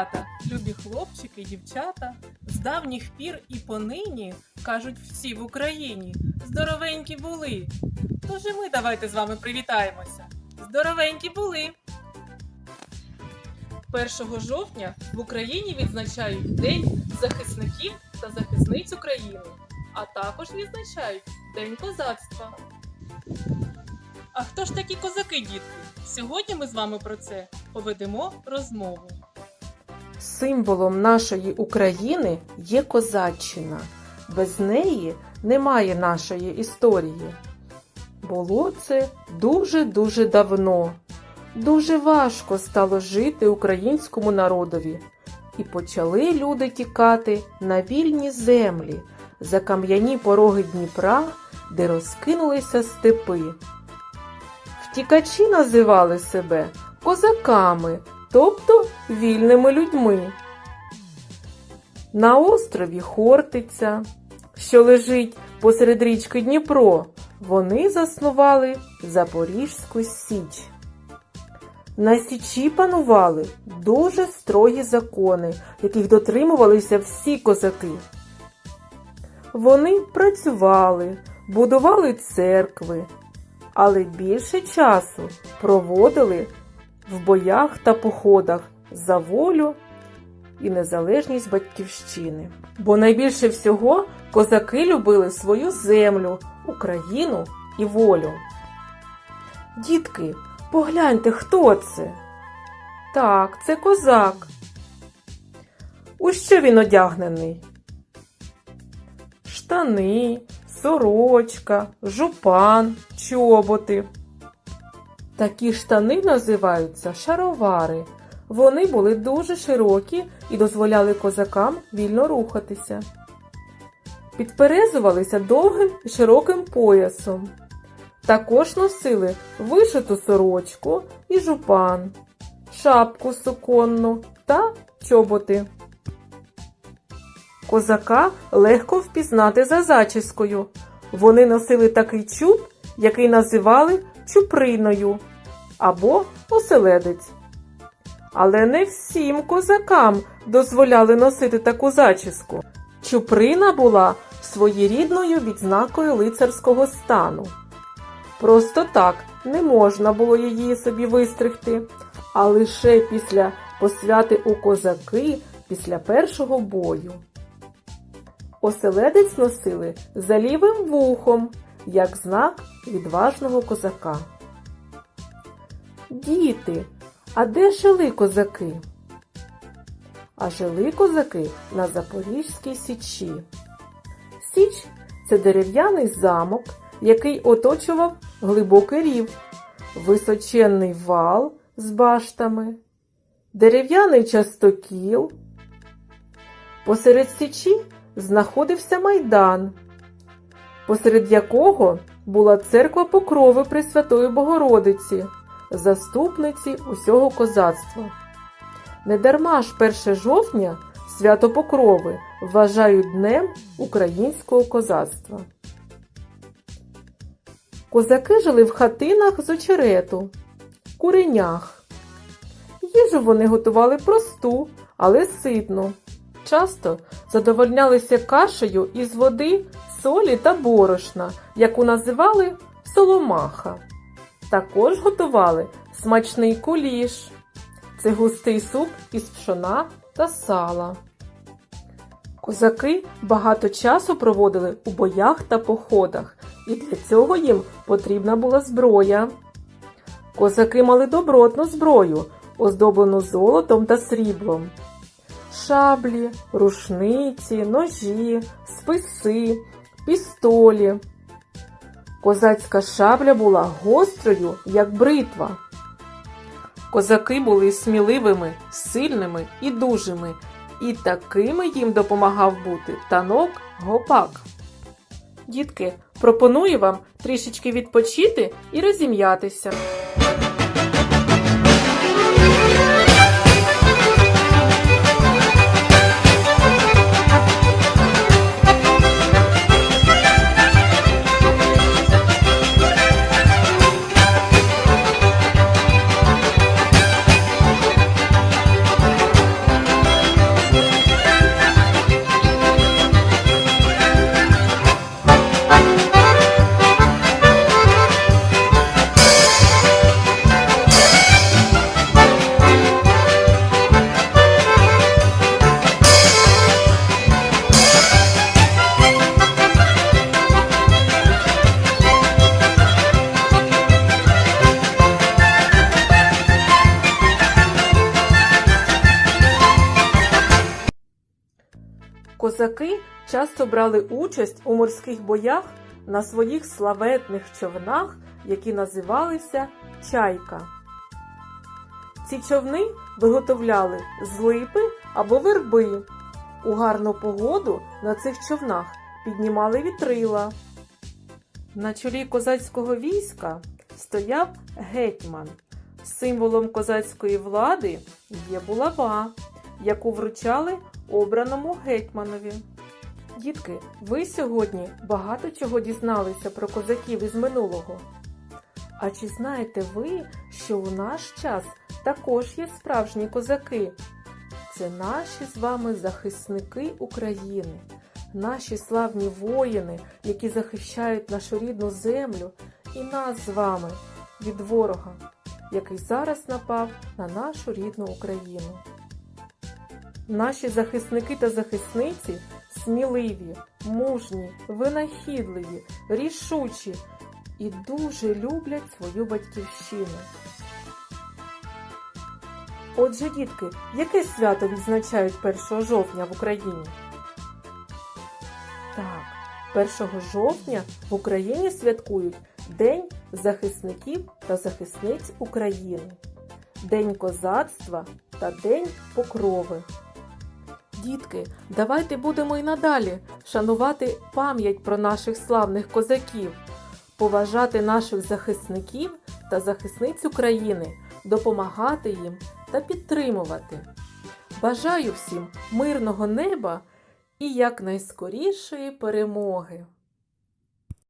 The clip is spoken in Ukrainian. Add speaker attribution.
Speaker 1: малята, любі хлопчики, дівчата, з давніх пір і понині кажуть всі в Україні здоровенькі були. Тож і ми давайте з вами привітаємося. Здоровенькі були! 1 жовтня в Україні відзначають День захисників та захисниць України, а також відзначають День козацтва. А хто ж такі козаки, дітки? Сьогодні ми з вами про це поведемо розмову.
Speaker 2: Символом нашої України є козаччина. Без неї немає нашої історії. Було це дуже-дуже давно. Дуже важко стало жити українському народові, і почали люди тікати на вільні землі, за кам'яні пороги Дніпра, де розкинулися степи. Втікачі називали себе козаками, тобто вільними людьми. На острові Хортиця, що лежить посеред річки Дніпро, вони заснували Запорізьку Січ. На Січі панували дуже строгі закони, яких дотримувалися всі козаки. Вони працювали, будували церкви, але більше часу проводили в боях та походах за волю і незалежність батьківщини. Бо найбільше всього козаки любили свою землю, Україну і волю. Дітки, погляньте, хто це? Так, це козак. У що він одягнений? Штани, сорочка, жупан, чоботи. Такі штани називаються шаровари. Вони були дуже широкі і дозволяли козакам вільно рухатися. Підперезувалися довгим і широким поясом. Також носили вишиту сорочку і жупан, шапку суконну та чоботи. Козака легко впізнати за зачіскою. Вони носили такий чуб, який називали чуприною або оселедець. Але не всім козакам дозволяли носити таку зачіску. Чуприна була своєрідною відзнакою лицарського стану. Просто так не можна було її собі вистригти, а лише після посвяти у козаки після першого бою. Оселедець носили за лівим вухом, як знак відважного козака. Діти, а де жили козаки? А жили козаки на Запорізькій Січі. Січ це дерев'яний замок, який оточував глибокий рів, височенний вал з баштами, дерев'яний частокіл. Посеред січі знаходився майдан, посеред якого була церква Покрови Пресвятої Богородиці, заступниці усього козацтва. Недарма ж 1 жовтня свято Покрови вважають днем українського козацтва. Козаки жили в хатинах з очерету, куренях. Їжу вони готували просту, але ситну. Часто задовольнялися кашею із води, солі та борошна, яку називали соломаха. Також готували смачний куліш. Це густий суп із пшона та сала. Козаки багато часу проводили у боях та походах, і для цього їм потрібна була зброя. Козаки мали добротну зброю, оздоблену золотом та сріблом. Шаблі, рушниці, ножі, списи, пістолі. Козацька шабля була гострою, як бритва. Козаки були сміливими, сильними і дужими, і такими їм допомагав бути танок гопак. Дітки, пропоную вам трішечки відпочити і розім'ятися. Козаки часто брали участь у морських боях на своїх славетних човнах, які називалися чайка. Ці човни виготовляли з липи або верби. У гарну погоду на цих човнах піднімали вітрила. На чолі козацького війська стояв гетьман. Символом козацької влади є булава, яку вручали обраному гетьманові. Дітки, ви сьогодні багато чого дізналися про козаків із минулого. А чи знаєте ви, що у наш час також є справжні козаки? Це наші з вами захисники України, наші славні воїни, які захищають нашу рідну землю і нас з вами від ворога, який зараз напав на нашу рідну Україну. Наші захисники та захисниці сміливі, мужні, винахідливі, рішучі і дуже люблять свою батьківщину. Отже, дітки, яке свято відзначають 1 жовтня в Україні? Так, 1 жовтня в Україні святкують День захисників та захисниць України, День козацтва та День покрови. Дітки, давайте будемо і надалі шанувати пам'ять про наших славних козаків, поважати наших захисників та захисниць України, допомагати їм та підтримувати. Бажаю всім мирного неба і якнайскорішої перемоги!